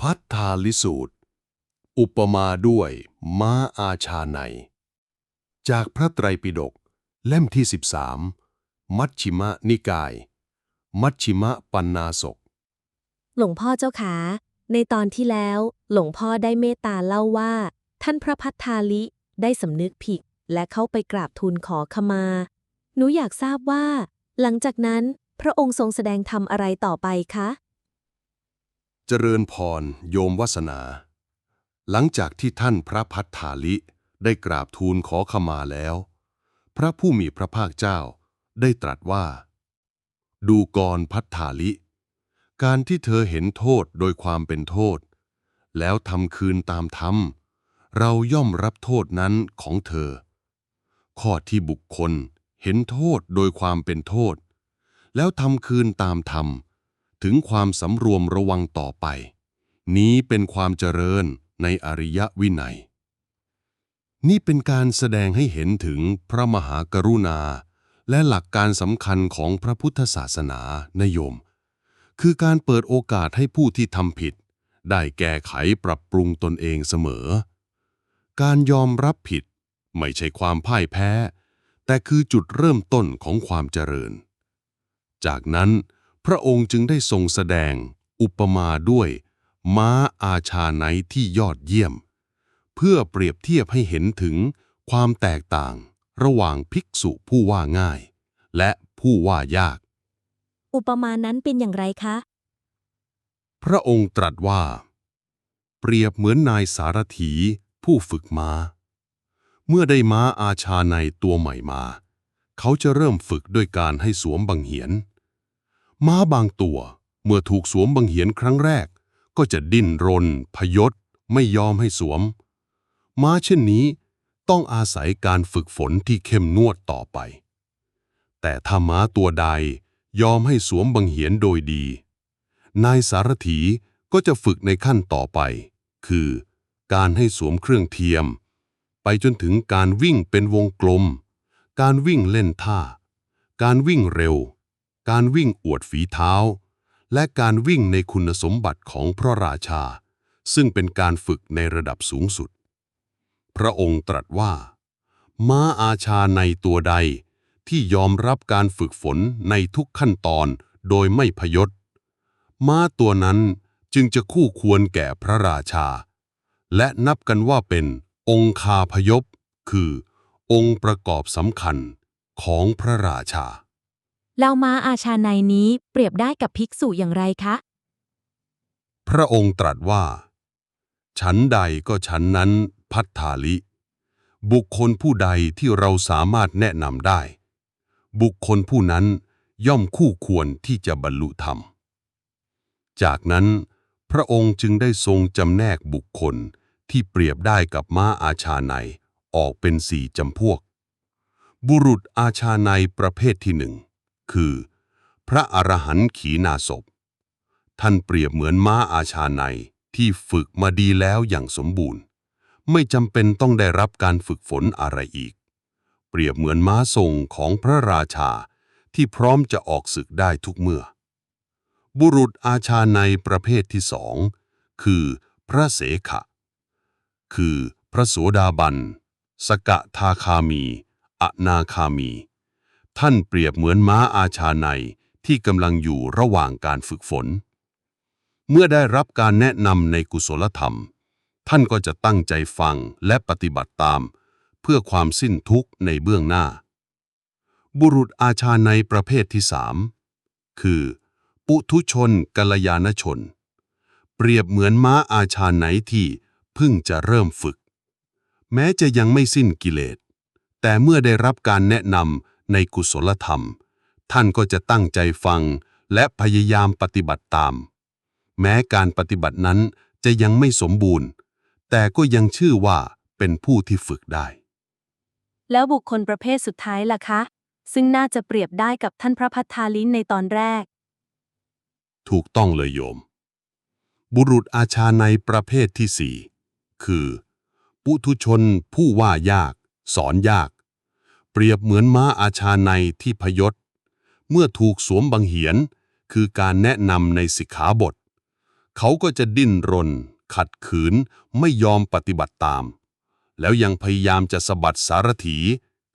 พัทธาลิสูตร อุปมาด้วยม้าอาชาใน จากพระไตรปิฎกเล่มที่ 13 มัชชิมะนิกาย มัชชิมะปันนาศก หลวงพ่อเจ้าขา ในตอนที่แล้ว หลวงพ่อได้เมตตาเล่าว่า ท่านพระพัทธาลิได้สำนึกผิด และเข้าไปกราบทูลขอขมา หนูอยากทราบว่า หลังจากนั้นพระองค์ทรงแสดงธรรมอะไรต่อไปคะ เจริญพร โยมวัสนา หลังจากที่ท่านพระพัทธาลิได้กราบทูลขอขมาแล้ว พระผู้มีพระภาคเจ้าได้ตรัสว่า ดูกรพัทธาลิ การที่เธอเห็นโทษโดยความเป็นโทษ แล้วทำคืนตามธรรม เราย่อมรับโทษนั้นของเธอ ข้อที่บุคคลเห็นโทษโดยความเป็นโทษ แล้วทำคืนตามธรรม ถึงความสำรวมระวังต่อไป นี้เป็นความเจริญในอริยวินัย นี่เป็นการแสดงให้เห็นถึงพระมหากรุณา และหลักการสำคัญของพระพุทธศาสนานโยม คือการเปิดโอกาสให้ผู้ที่ทำผิด ได้แก้ไขปรับปรุงตนเองเสมอ การยอมรับผิดไม่ใช่ความพ่ายแพ้ แต่คือจุดเริ่มต้นของความเจริญ จากนั้น พระองค์จึงได้ทรงแสดง อุปมาด้วย ม้าอาชาไนท์ที่ยอดเยี่ยม เพื่อเปรียบเทียบให้เห็นถึงความแตกต่างระหว่างภิกษุผู้ว่าง่าย และผู้ว่ายาก อุปมานั้นเป็นอย่างไรคะ พระองค์ตรัสว่า เปรียบเหมือนนายสารถีผู้ฝึกม้า เมื่อได้ม้าอาชาในตัวใหม่มา เขาจะเริ่มฝึกด้วยการให้สวมบังเหียน ม้าบางตัว เมื่อถูกสวมบังเหียนครั้งแรก ก็จะดิ้นรน พยศ ไม่ยอมให้สวม ม้าเช่นนี้ต้องอาศัยการฝึกฝนที่เข้มงวดต่อไป แต่ถ้าม้าตัวใดยอมให้สวมบังเหียนโดยดี นายสารถีก็จะฝึกในขั้นต่อไป คือ การให้สวมเครื่องเทียม ไปจนถึงการวิ่งเป็นวงกลม การวิ่งเล่นท่า การวิ่งเร็ว การวิ่งอวดฝีเท้า และการวิ่งในคุณสมบัติของพระราชา ซึ่งเป็นการฝึกในระดับสูงสุด พระองค์ตรัสว่า ม้าอาชาในตัวใดที่ยอมรับการฝึกฝนในทุกขั้นตอนโดยไม่พยศ ม้าตัวนั้นจึงจะคู่ควรแก่พระราชา และนับกันว่าเป็นองคาพยพ คือ องค์ประกอบสำคัญของพระราชา แล้วม้าอาชาในนี้เปรียบได้กับภิกษุอย่างไรคะ พระองค์ตรัสว่าฉันใดก็ฉันนั้นพัทธาลิ บุคคลผู้ใดที่เราสามารถแนะนำได้ บุคคลผู้นั้นย่อมคู่ควรที่จะบรรลุธรรม จากนั้น พระองค์จึงได้ทรงจำแนกบุคคลที่เปรียบได้กับม้าอาชาในออกเป็นสี่จำพวก บุรุษอาชาในประเภทที่หนึ่ง คือ พระอรหันต์ขีณาสพ ท่านเปรียบเหมือนม้าอาชาในที่ฝึกมาดีแล้วอย่างสมบูรณ์ ไม่จำเป็นต้องได้รับการฝึกฝนอะไรอีก เปรียบเหมือนม้าทรงของพระราชาที่พร้อมจะออกศึกได้ทุกเมื่อ บุรุษอาชาในประเภทที่สองคือพระเสขะ คือพระโสดาบัน สกทาคามี อนาคามี ท่านเปรียบเหมือนม้าอาชาในที่กำลังอยู่ระหว่างการฝึกฝน เมื่อได้รับการแนะนำในกุศลธรรม ท่านก็จะตั้งใจฟังและปฏิบัติตาม เพื่อความสิ้นทุกข์ในเบื้องหน้า บุรุษอาชาในประเภทที่สามคือ ปุถุชนกัลยาณชน เปรียบเหมือนม้าอาชาไหนที่เพิ่งจะเริ่มฝึก แม้จะยังไม่สิ้นกิเลสแต่เมื่อได้รับการแนะนำ ในกุศลธรรม ท่านก็จะตั้งใจฟังและพยายามปฏิบัติตาม แม้การปฏิบัตินั้นจะยังไม่สมบูรณ์ แต่ก็ยังชื่อว่าเป็นผู้ที่ฝึกได้ แล้วบุคคลประเภทสุดท้ายล่ะคะ ซึ่งน่าจะเปรียบได้กับท่านพระพัทธาลิในตอนแรก ถูกต้องเลยโยม บุรุษอาชาในยประเภทที่สี่คือ ปุถุชนผู้ว่ายาก สอนยาก เปรียบเหมือนม้าอาชาในที่พยศ เมื่อถูกสวมบังเหียน คือการแนะนำในสิกขาบท เขาก็จะดิ้นรน ขัดขืนไม่ยอมปฏิบัติตาม แล้วยังพยายามจะสะบัดสารถี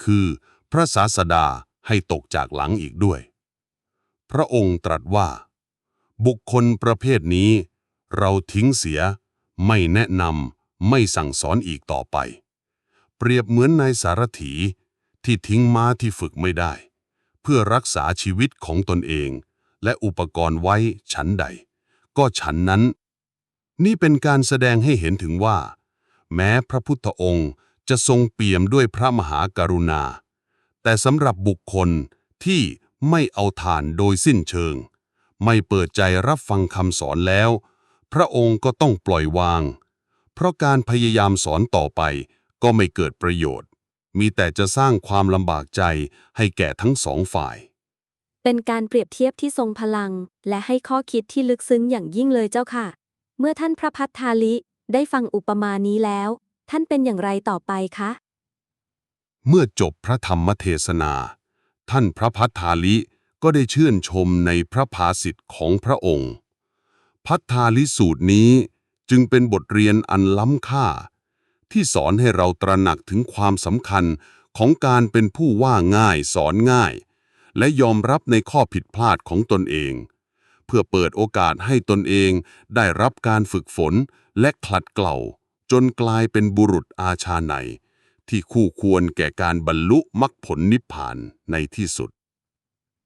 คือพระศาสดาให้ตกจากหลังอีกด้วย พระองค์ตรัสว่า บุคคลประเภทนี้ เราทิ้งเสีย ไม่แนะนำไม่สั่งสอนอีกต่อไป เปรียบเหมือนนายสารถี ที่ทิ้งม้าที่ฝึกไม่ได้ เพื่อรักษาชีวิตของตนเอง และอุปกรณ์ไว้ฉันใด ก็ฉันนั้น นี่เป็นการแสดงให้เห็นถึงว่า แม้พระพุทธองค์จะทรงเปี่ยมด้วยพระมหากรุณา แต่สำหรับบุคคลที่ไม่เอาทานโดยสิ้นเชิง ไม่เปิดใจรับฟังคำสอนแล้ว พระองค์ก็ต้องปล่อยวาง เพราะการพยายามสอนต่อไปก็ไม่เกิดประโยชน์ มีแต่จะสร้างความลำบากใจให้แก่ทั้งสองฝ่าย เป็นการเปรียบเทียบที่ทรงพลัง และให้ข้อคิดที่ลึกซึ้งอย่างยิ่งเลยเจ้าค่ะ เมื่อท่านพระพัฒทาลิได้ฟังอุปมานี้แล้ว ท่านเป็นอย่างไรต่อไปคะ เมื่อจบพระธรรมเทศนา ท่านพระพัฒทาลิก็ได้ชื่นชมในพระภาสิทธิ์ของพระองค์ พัฒทาลิสูตรนี้จึงเป็นบทเรียนอันล้ำค่า ที่สอนให้เราตระหนักถึงความสำคัญของการเป็นผู้ว่าง่ายสอนง่าย และยอมรับในข้อผิดพลาดของตนเอง เพื่อเปิดโอกาสให้ตนเองได้รับการฝึกฝนและคลัดเกลาจนกลายเป็นบุรุษอาชาในที่คู่ควรแก่การบรรลุมรรคผลนิพพานในที่สุด